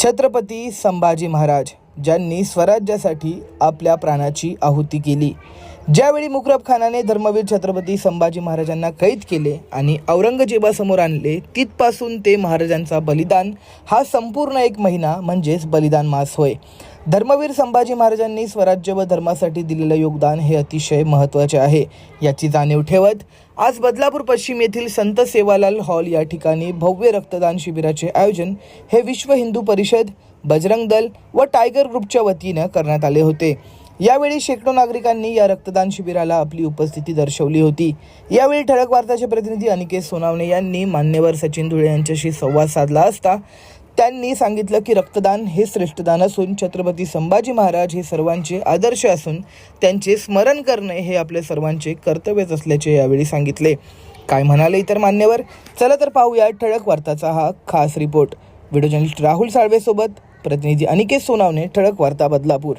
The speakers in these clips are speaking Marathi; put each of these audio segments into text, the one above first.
छत्रपती संभाजी महाराज ज्यांनी स्वराज्यासाठी आपल्या प्राणाची आहुती केली. ज्यावेळी मुकरब खानाने धर्मवीर छत्रपती संभाजी महाराजांना कैद केले आणि औरंगजेबासमोर आणले तिथपासून ते महाराजांचा बलिदान हा संपूर्ण एक महिना म्हणजेच बलिदान मास होय. धर्मवीर संभाजी महाराजांनी स्वराज्य व धर्मासाठी दिलेलं योगदान हे अतिशय महत्त्वाचे आहे. याची जाणीव ठेवत आज बदलापूर पश्चिम येथील संत सेवालाल हॉल या ठिकाणी भव्य रक्तदान शिबिराचे आयोजन हे विश्व हिंदू परिषद बजरंग दल व टायगर ग्रुपच्या वतीनं करण्यात आले होते. यावेळी शेकडो नागरिकांनी या रक्तदान शिबिराला आपली उपस्थिती दर्शवली होती. यावेळी ठळक वार्ताचे प्रतिनिधी अनिकेत सोनावणे यांनी मान्यवर सचिन धुळे यांच्याशी संवाद साधला असता त्यांनी सांगितलं की रक्तदान हे श्रेष्ठदान असून छत्रपती संभाजी महाराज हे सर्वांचे आदर्श असून त्यांचे स्मरण करणे हे आपल्या सर्वांचे कर्तव्यच असल्याचे यावेळी सांगितले. काय म्हणाले इतर मान्यवर? चला तर पाहूया ठळक वार्ताचा हा खास रिपोर्ट. व्हिडिओ जर्नलिस्ट राहुल साळवेसोबत प्रतिनिधी अनिकेत सोनावणे ठळक वार्ता बदलापूर.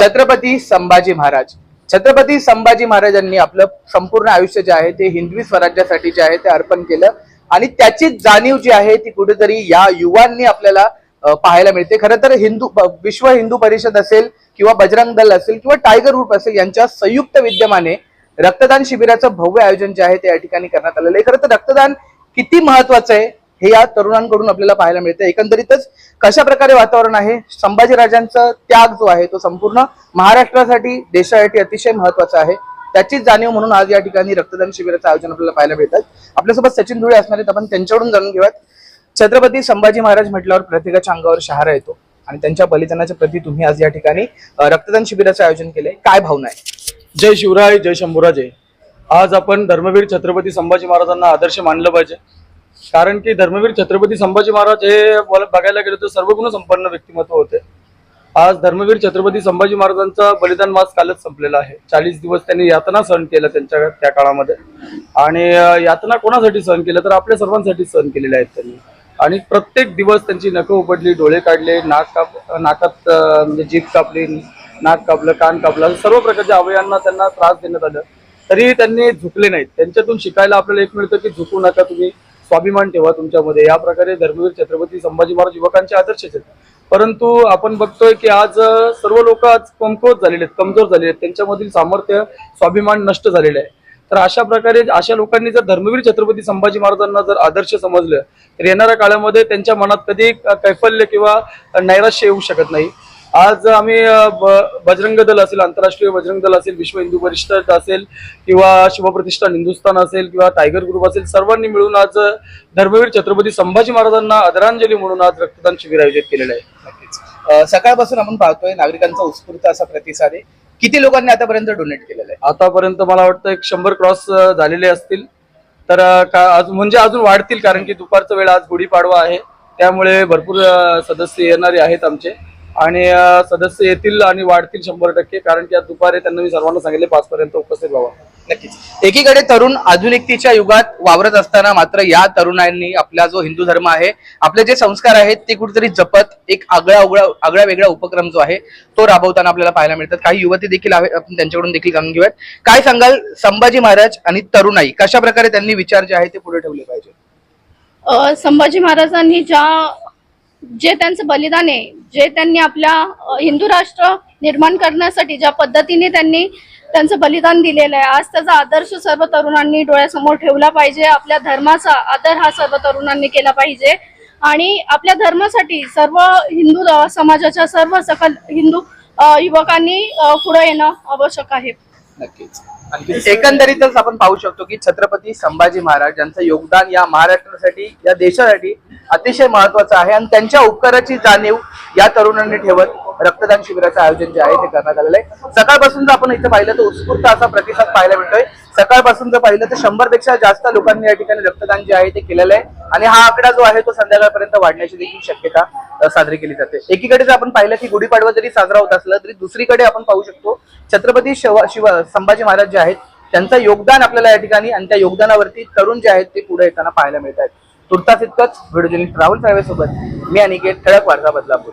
छत्रपती संभाजी महाराज. छत्रपती संभाजी महाराजांनी आपलं संपूर्ण आयुष्य जे आहे ते हिंदवी स्वराज्यासाठी जे आहे ते अर्पण केलं. आणि त्याची जाणीव जी आहे ती कुठेतरी या युवांनी आपल्याला पाहायला मिळते. खरं तर हिंदू विश्व हिंदू परिषद असेल किंवा बजरंग दल असेल किंवा टायगर ग्रुप असेल यांच्या संयुक्त विद्यमाने रक्तदान शिबिराचं भव्य आयोजन जे आहे ते या ठिकाणी करण्यात आलेलं आहे. खरं तर रक्तदान किती महत्वाचं आहे हे या तरुणांकडून आपल्याला पाहायला मिळतं. एकंदरीतच कशा प्रकारे वातावरण आहे? संभाजीराजांचा त्याग जो आहे तो संपूर्ण महाराष्ट्रासाठी देशासाठी अतिशय महत्त्वाचा आहे. त्याचीच जाणीव म्हणून आज या ठिकाणी रक्तदान शिबिराचं आयोजन आपल्याला पाहायला मिळतात आपल्यासोबत सचिन धुळे असणार आहेत आपण त्यांच्याकडून जाणून घेऊयात. छत्रपती संभाजी महाराज म्हटल्यावर प्रत्येकाच्या अंगावर शहारा येतो आणि त्यांच्या बलिदानाच्या प्रती तुम्ही आज या ठिकाणी रक्तदान शिबिराचं आयोजन केलंय. काय भावना आहे? जय शिवराय जय शंभूराजे. आज आपण धर्मवीर छत्रपती संभाजी महाराजांना आदर्श मानलं पाहिजे. कारण की धर्मवीर छत्रपती संभाजी महाराज हे बघायला गेलं तर सर्वगुण संपन्न व्यक्तिमत्व होते. आज धर्मवीर छत्रपती संभाजी महाराजांचा बलिदान मास कालच संपलेला आहे. चाळीस दिवस त्यांनी यातना सहन केलं त्यांच्या त्या काळामध्ये. आणि यातना कोणासाठी सहन केलं? तर आपल्या सर्वांसाठी सहन केलेल्या आहेत त्यांनी. आणि प्रत्येक दिवस त्यांची नखं उपडली डोळे काढले नाक काप नाकात म्हणजे जीभ कापली नाक कापलं कान कापलं सर्व प्रकारच्या अवयांना त्यांना त्रास देण्यात आलं. तरीही त्यांनी झुकले नाहीत. त्यांच्यातून शिकायला आपल्याला एक मिळतं की झुकू नका तुम्ही. स्वाभिमान ठेवा तुमच्यामध्ये. या प्रकारे धर्मवीर छत्रपती संभाजी महाराज युवकांचे आदर्श आहेत. परंतु आपण बघतोय की आज सर्व लोक आज कमकुवत झालेले आहेत कमजोर झालेले आहेत. त्यांच्यामधील सामर्थ्य स्वाभिमान नष्ट झालेले आहे. तर अशा प्रकारे अशा लोकांनी जर धर्मवीर छत्रपती संभाजी महाराजांना जर आदर्श समजलं तर येणाऱ्या काळामध्ये त्यांच्या मनात कधी कैफल्य किंवा नैराश्य येऊ शकत नाही. आज आम्ही बजरंग दल असेल आंतरराष्ट्रीय बजरंग दल असेल विश्व हिंदू परिषद असेल किंवा शिवप्रतिष्ठान हिंदुस्थान असेल किंवा टायगर ग्रुप असेल सर्वांनी मिळून आज धर्मवीर छत्रपती संभाजी महाराजांना आदरांजली म्हणून आज रक्तदान शिबिर आयोजित केलेलं आहे. सकाळपासून आपण पाहतोय नागरिकांचा उत्स्फूर्त असा प्रतिसाद. आहे किती लोकांनी आतापर्यंत डोनेट केलेलं आहे? आतापर्यंत मला वाटतं एक शंभर क्रॉस झालेले असतील. तर अजून म्हणजे अजून वाढतील कारण की दुपारचा वेळ आज गुढीपाडवा आहे. त्यामुळे भरपूर सदस्य येणारे आहेत आमचे. आणि सदस्य येतील आणि वाढतील शंभर टक्के कारण की आज दुपारी त्यांना मी सर्वांना सांगितले पाच पर्यंत उपस्थित व्हावा. नक्कीच. एकीकडे तरुण आधुनिकतेच्या युगात वावरत असताना मात्र या तरुणांनी आपला जो हिंदू धर्म आहे आपले जे संस्कार आहेत ते कुठेतरी जपत एक आगळा उगळा आगळा वेगळा उपक्रम जो आहे तो राबवताना आपल्याला पाहायला मिळतात. काही युवती देखील आहे आपण त्यांच्याकडून देखील जाणून घेऊयात. काय सांगाल संभाजी महाराज आणि तरुणाई? कशा प्रकारे त्यांनी विचार जे आहे ते पुढे ठेवले पाहिजे? संभाजी महाराजांनी ज्या जे त्यांचं बलिदान आहे जे त्यांनी आपल्या हिंदू राष्ट्र निर्माण करण्यासाठी ज्या पद्धतीने त्यांनी त्यांचं बलिदान दिलेलं आहे आज त्याचा आदर्श सर्व तरुणांनी डोळ्यासमोर ठेवला पाहिजे. आपल्या धर्माचा आदर हा सर्व तरुणांनी केला पाहिजे. आणि आपल्या धर्मासाठी सर्व हिंदू समाजाच्या सर्व सकल हिंदू युवकांनी पुढे येणं आवश्यक आहे. नक्कीच. एकंदरीतच आपण पाहू शकतो की छत्रपती संभाजी महाराज यांचं योगदान या महाराष्ट्रासाठी या देशासाठी अतिशय महत्वाचं आहे आणि त्यांच्या उपकाराची जाणीव या तरुणांनी ठेवत रक्तदान शिबिराचं आयोजन जे आहे ते करण्यात आलेलं आहे. सकाळपासून जर आपण इथं पाहिलं तर उत्स्फूर्त असा प्रतिसाद पाहायला मिळतोय. सकाळपासून जर पाहिलं तर शंभरपेक्षा जास्त लोकांनी या ठिकाणी रक्तदान जे आहे ते केलेलं आहे. आणि हा आकडा जो आहे तो संध्याकाळपर्यंत वाढण्याची देखील शक्यता साजरी केली जाते. एकीकडे जर आपण पाहिलं की गुढीपाडवा जरी साजरा होत असला तरी दुसरीकडे आपण पाहू शकतो छत्रपती शिव संभाजी महाराज जे आहेत त्यांचं योगदान आपल्याला या ठिकाणी आणि त्या योगदानावरती तरुण जे आहेत ते पुढे येताना पाहायला मिळत आहेत तुर्तास इतकंच. व्हिडिओ राहुल साहेबांसोबत मी अनिकेत ठळक वार्ता बदलापूर.